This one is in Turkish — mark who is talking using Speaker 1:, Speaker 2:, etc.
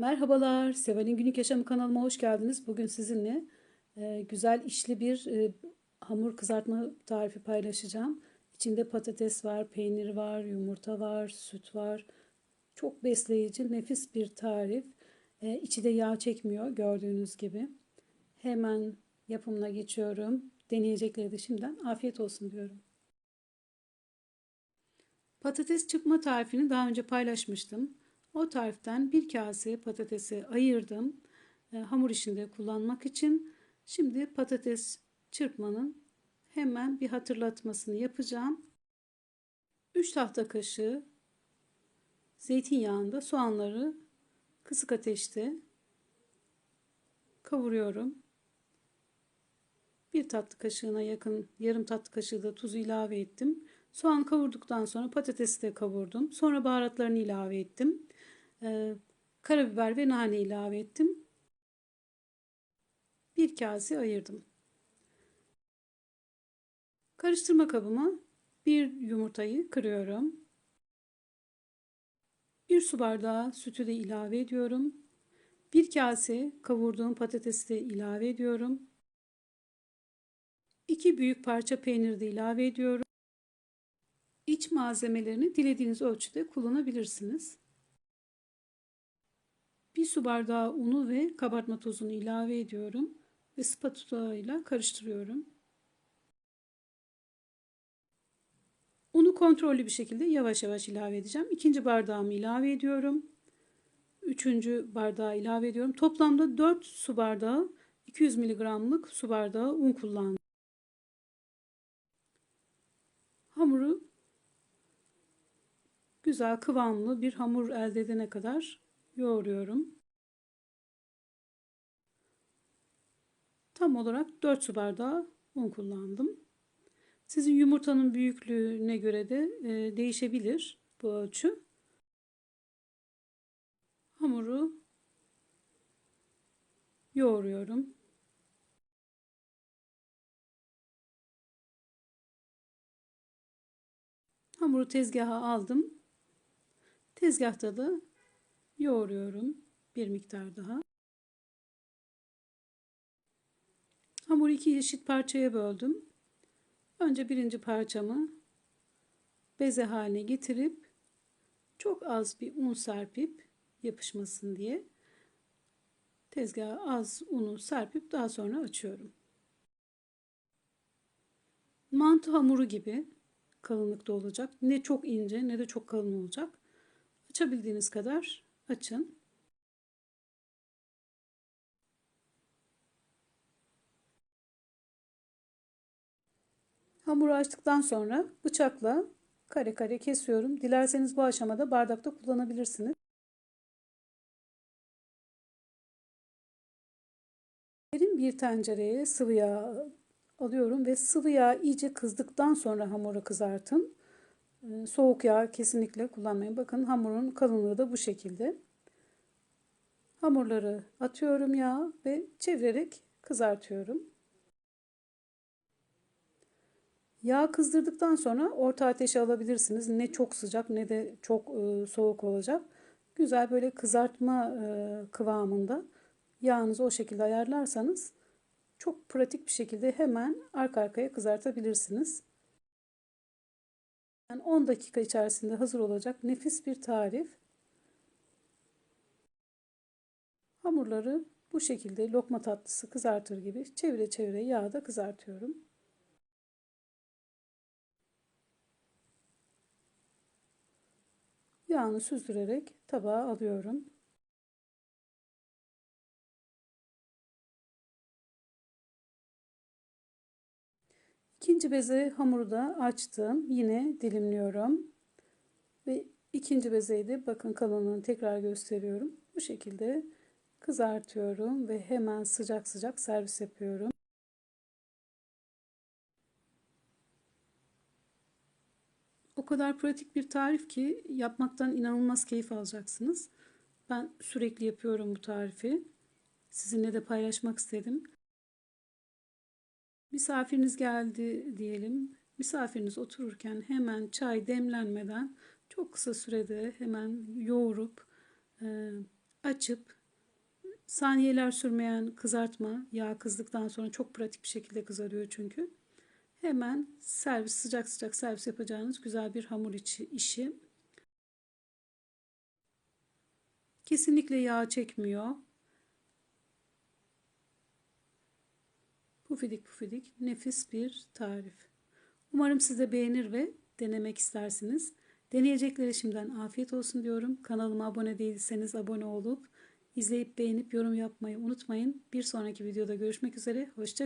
Speaker 1: Merhabalar, Seval'in Günlük Yaşamı kanalıma hoş geldiniz. Bugün sizinle e, güzel işli bir e, hamur kızartma tarifi paylaşacağım. İçinde patates var, peynir var, yumurta var, süt var. Çok besleyici, nefis bir tarif. E, içi de yağ çekmiyor gördüğünüz gibi. Hemen yapımına geçiyorum. Deneyecekleri de şimdiden afiyet olsun diyorum. Patates çıkma tarifini daha önce paylaşmıştım. O tariften bir kase patatesi ayırdım. E, hamur işinde kullanmak için. Şimdi patates çırpmanın hemen bir hatırlatmasını yapacağım. 3 tahta kaşığı zeytinyağında soğanları kısık ateşte kavuruyorum. Bir tatlı kaşığına yakın yarım tatlı kaşığı da tuzu ilave ettim. Soğan kavurduktan sonra patatesi de kavurdum. Sonra baharatlarını ilave ettim. Ee, karabiber ve nane ilave ettim. Bir kase ayırdım. Karıştırma kabıma bir yumurtayı kırıyorum. Bir su bardağı sütü de ilave ediyorum. Bir kase kavurduğum patatesi de ilave ediyorum. İki büyük parça peynir de ilave ediyorum. İç malzemelerini dilediğiniz ölçüde kullanabilirsiniz. Bir su bardağı unu ve kabartma tozunu ilave ediyorum ve spatula ile karıştırıyorum. Unu kontrollü bir şekilde yavaş yavaş ilave edeceğim. İkinci bardağımı ilave ediyorum. Üçüncü bardağı ilave ediyorum. Toplamda 4 su bardağı 200 mg'lık su bardağı un kullandım. Hamuru güzel kıvamlı bir hamur elde edene kadar yoğuruyorum. Tam olarak 4 su bardağı un kullandım. Sizin yumurtanın büyüklüğüne göre de e, değişebilir bu ölçü. Hamuru yoğuruyorum. Hamuru tezgaha aldım. Tezgahta da yoğuruyorum bir miktar daha. Hamuru iki eşit parçaya böldüm. Önce birinci parçamı beze haline getirip çok az bir un serpip yapışmasın diye tezgaha az unu serpip daha sonra açıyorum. Mantı hamuru gibi kalınlıkta olacak. Ne çok ince ne de çok kalın olacak. Açabildiğiniz kadar açın. Hamuru açtıktan sonra bıçakla kare kare kesiyorum. Dilerseniz bu aşamada bardakta kullanabilirsiniz. Derin bir tencereye sıvı yağ alıyorum ve sıvı yağ iyice kızdıktan sonra hamuru kızartın. Ee, soğuk yağ kesinlikle kullanmayın. Bakın hamurun kalınlığı da bu şekilde. Hamurları atıyorum yağ ve çevirerek kızartıyorum. Yağ kızdırdıktan sonra orta ateşe alabilirsiniz. Ne çok sıcak ne de çok e, soğuk olacak. Güzel böyle kızartma e, kıvamında yağınızı o şekilde ayarlarsanız çok pratik bir şekilde hemen arka arkaya kızartabilirsiniz. Yani 10 dakika içerisinde hazır olacak nefis bir tarif. Hamurları bu şekilde lokma tatlısı kızartır gibi çevire çevire yağda kızartıyorum. Yağını süzdürerek tabağa alıyorum. İkinci beze hamuru da açtım. Yine dilimliyorum. Ve ikinci bezeyi de bakın kalınlığını tekrar gösteriyorum. Bu şekilde kızartıyorum ve hemen sıcak sıcak servis yapıyorum. O kadar pratik bir tarif ki yapmaktan inanılmaz keyif alacaksınız. Ben sürekli yapıyorum bu tarifi. Sizinle de paylaşmak istedim. Misafiriniz geldi diyelim. Misafiriniz otururken hemen çay demlenmeden çok kısa sürede hemen yoğurup e, açıp saniyeler sürmeyen kızartma yağ kızdıktan sonra çok pratik bir şekilde kızarıyor çünkü. Hemen servis sıcak sıcak servis yapacağınız güzel bir hamur içi işi. Kesinlikle yağ çekmiyor. Pufidik pufidik nefis bir tarif. Umarım siz de beğenir ve denemek istersiniz. Deneyeceklere şimdiden afiyet olsun diyorum. Kanalıma abone değilseniz abone olup izleyip beğenip yorum yapmayı unutmayın. Bir sonraki videoda görüşmek üzere. Hoşça